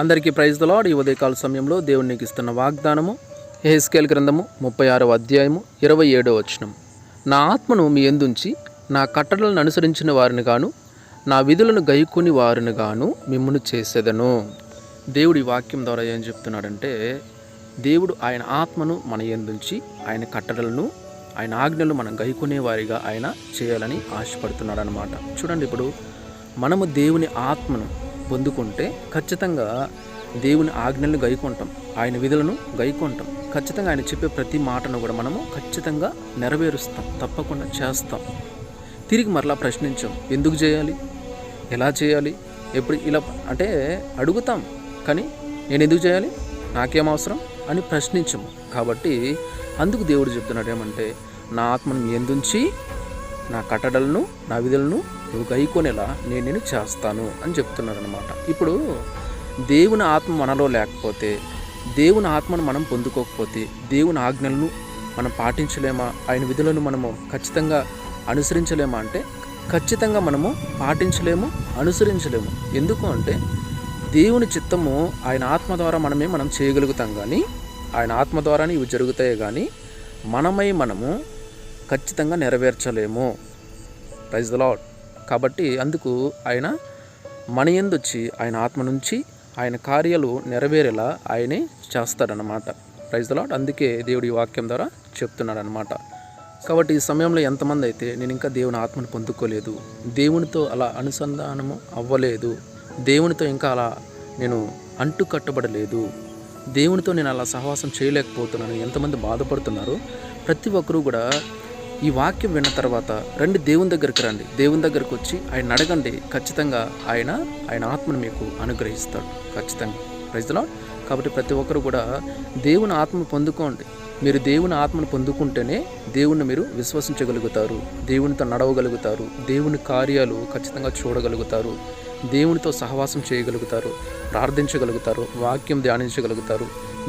అందరికీ praise the Lord ఈ ఉదయకాల సమయంలో దేవుడు నీకు ఇస్తున్న వాగ్దానము హేస్కేల్ గ్రంథము ముప్పై ఆరవ అధ్యాయము ఇరవై ఏడవ వచనం. నా ఆత్మను మీ ఎందుంచి నా కట్టడలను అనుసరించిన వారిని గాను నా విధులను గైకుని వారిని గాను మిమ్మును చేసేదను. దేవుడి వాక్యం ద్వారా ఏం చెప్తున్నాడంటే దేవుడు ఆయన ఆత్మను మన ఎందుంచి ఆయన కట్టడలను ఆయన ఆజ్ఞలు మనం గైకునే వారిగా ఆయన చేయాలని ఆశపడుతున్నాడు అనమాట చూడండి ఇప్పుడు మనము దేవుని ఆత్మను పొందుకుంటే ఖచ్చితంగా దేవుని ఆజ్ఞలను గైకొంటాం. ఆయన విధులను గైకొంటాం. ఖచ్చితంగా ఆయన చెప్పే ప్రతి మాటను కూడా మనము ఖచ్చితంగా నెరవేరుస్తాం. తప్పకుండా చేస్తాం. తిరిగి మరలా ప్రశ్నించాం. ఎందుకు చేయాలి? ఎలా చేయాలి? ఎప్పుడు ఇలా అంటే అడుగుతాం. కానీ నేను ఎందుకు చేయాలి? నాకేం అవసరం? అని ప్రశ్నించము కాబట్టి అందుకు దేవుడు చెప్తున్నాడు ఏమంటే నా ఆత్మను ఎందుంచి నా కట్టడలను నా విధులను నువ్వు గైకొనేలా నేను నేను చేస్తాను అని చెప్తున్నాడు అనమాట ఇప్పుడు దేవుని ఆత్మ మనలో లేకపోతే దేవుని ఆత్మను మనం పొందుకోకపోతే దేవుని ఆజ్ఞలను మనం పాటించలేమా? ఆయన విధులను మనము ఖచ్చితంగా అనుసరించలేమా అంటే ఖచ్చితంగా మనము పాటించలేము అనుసరించలేము. ఎందుకు అంటే దేవుని చిత్తము ఆయన ఆత్మ ద్వారా మనమే మనం చేయగలుగుతాం కానీ ఆయన ఆత్మ ద్వారానే ఇవి జరుగుతాయి కానీ మనమై మనము ఖచ్చితంగా నెరవేర్చలేము. ప్రైజ్ ద లాడ్ కాబట్టి అందుకు ఆయన మన ఆయన ఆత్మ నుంచి ఆయన కార్యాలు నెరవేరేలా ఆయనే చేస్తాడనమాట ప్రైజ్ లాట్ అందుకే దేవుడి వాక్యం ద్వారా చెప్తున్నాడనమాట కాబట్టి ఈ సమయంలో ఎంతమంది అయితే నేను ఇంకా దేవుని ఆత్మను పొందుకోలేదు దేవునితో అలా అనుసంధానము అవ్వలేదు దేవునితో ఇంకా అలా నేను అంటు కట్టబడలేదు దేవునితో నేను అలా సహవాసం చేయలేకపోతున్నాను ఎంతమంది బాధపడుతున్నారు ప్రతి ఒక్కరూ కూడా ఈ వాక్యం విన్న తర్వాత రండి దేవుని దగ్గరికి రండి. దేవుని దగ్గరికి వచ్చి ఆయన అడగండి ఖచ్చితంగా ఆయన ఆయన ఆత్మను మీకు అనుగ్రహిస్తాడు. ఖచ్చితంగా. ప్రజలో కాబట్టి ప్రతి ఒక్కరు కూడా దేవుని ఆత్మ పొందుకోండి. మీరు దేవుని ఆత్మను పొందుకుంటేనే దేవుణ్ణి మీరు విశ్వసించగలుగుతారు. దేవునితో నడవగలుగుతారు. దేవుని కార్యాలు ఖచ్చితంగా చూడగలుగుతారు. దేవునితో సహవాసం చేయగలుగుతారు. ప్రార్థించగలుగుతారు. వాక్యం ధ్యానించగలుగుతారు.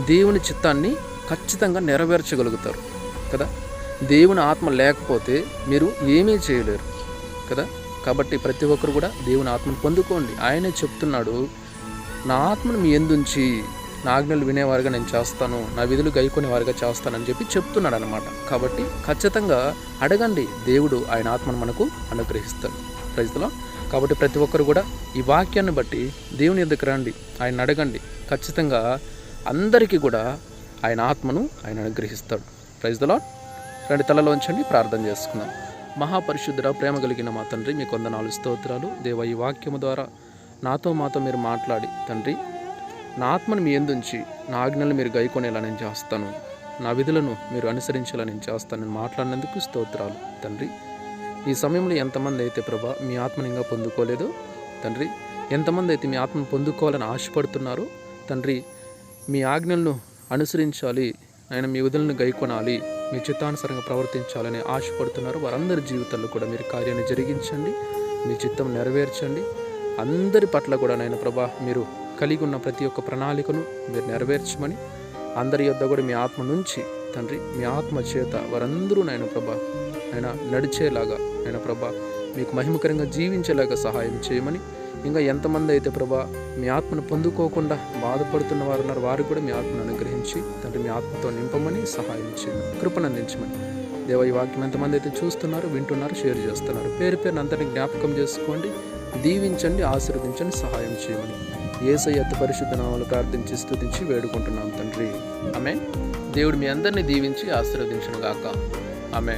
దేవుని చిత్తాన్ని ఖచ్చితంగా నెరవేర్చగలుగుతారు. కదా? దేవుని ఆత్మ లేకపోతే మీరు ఏమీ చేయలేరు కదా? కాబట్టి ప్రతి ఒక్కరు కూడా దేవుని ఆత్మను పొందుకోండి. ఆయనే చెప్తున్నాడు నా ఆత్మను మీ ఎందుంచి? నా ఆజ్ఞలు వినేవారుగా నేను చేస్తాను నా విధులు గైకొనేవారుగా చేస్తానని చెప్పి చెప్తున్నాడు అనమాట కాబట్టి ఖచ్చితంగా అడగండి దేవుడు ఆయన ఆత్మను మనకు అనుగ్రహిస్తాడు. రైతులో కాబట్టి ప్రతి ఒక్కరు కూడా ఈ వాక్యాన్ని బట్టి దేవుని దగ్గర రండి ఆయన అడగండి. ఖచ్చితంగా అందరికీ కూడా ఆయన ఆత్మను ఆయన అనుగ్రహిస్తాడు. ప్రైజ్ దలా రెండు తలలోంచండి ప్రార్థన చేసుకుందాం. మహాపరిశుద్ధుడ ప్రేమ కలిగిన మా తండ్రి మీ కొందనాలు స్తోత్రాలు. దేవ ఈ వాక్యము ద్వారా నాతో మాతో మీరు మాట్లాడి తండ్రి నా ఆత్మను మీ ఎందుంచి నా ఆజ్ఞలు మీరు గైకొనేలా నేను చేస్తాను. నా విధులను మీరు అనుసరించేలా నేను చేస్తానని మాట్లాడినందుకు స్తోత్రాలు తండ్రి. ఈ సమయంలో ఎంతమంది అయితే ప్రభా మీ ఆత్మని ఇంకా పొందుకోలేదో తండ్రి ఎంతమంది అయితే మీ ఆత్మను పొందుకోవాలని ఆశపడుతున్నారో తండ్రి మీ ఆజ్ఞలను అనుసరించాలి ఆయన మీ విధులను గైకొనాలి మీ చిత్తానుసారంగా ప్రవర్తించాలని ఆశపడుతున్నారు. వారందరి జీవితాల్లో కూడా మీరు కార్యాన్ని జరిగించండి. మీ చిత్తం నెరవేర్చండి. అందరి పట్ల కూడా నాయన ప్రభా మీరు కలిగి ఉన్న ప్రతి ఒక్క ప్రణాళికను మీరు నెరవేర్చమని అందరి యొద్ద కూడా మీ ఆత్మ నుంచి తండ్రి మీ ఆత్మ చేత వారందరూ నాయన ప్రభా ఆయన నడిచేలాగా ఆయన ప్రభా మీకు మహిమకరంగా జీవించేలాగా సహాయం చేయమని. ఇంకా ఎంతమంది అయితే ప్రభా మీ ఆత్మను పొందుకోకుండా బాధపడుతున్న వారు ఉన్నారు వారు కూడా మీ ఆత్మను అనుగ్రహించి తండ్రి మీ ఆత్మతో నింపమని సహాయం చేయమని కృపను అందించమని. దేవ ఈ వాక్యం ఎంతమంది అయితే చూస్తున్నారు వింటున్నారు షేర్ చేస్తున్నారు. పేరు పేరు అంతటి జ్ఞాపకం చేసుకోండి దీవించండి ఆశీర్వదించండి సహాయం చేయమని. ఏసయ్య అతి పరిశుద్ధ నామాలు ప్రార్థించి స్థుతించి వేడుకుంటున్నాం తండ్రి. ఆమె దేవుడు మీ అందరినీ దీవించి ఆశీర్వదించను గాక ఆమె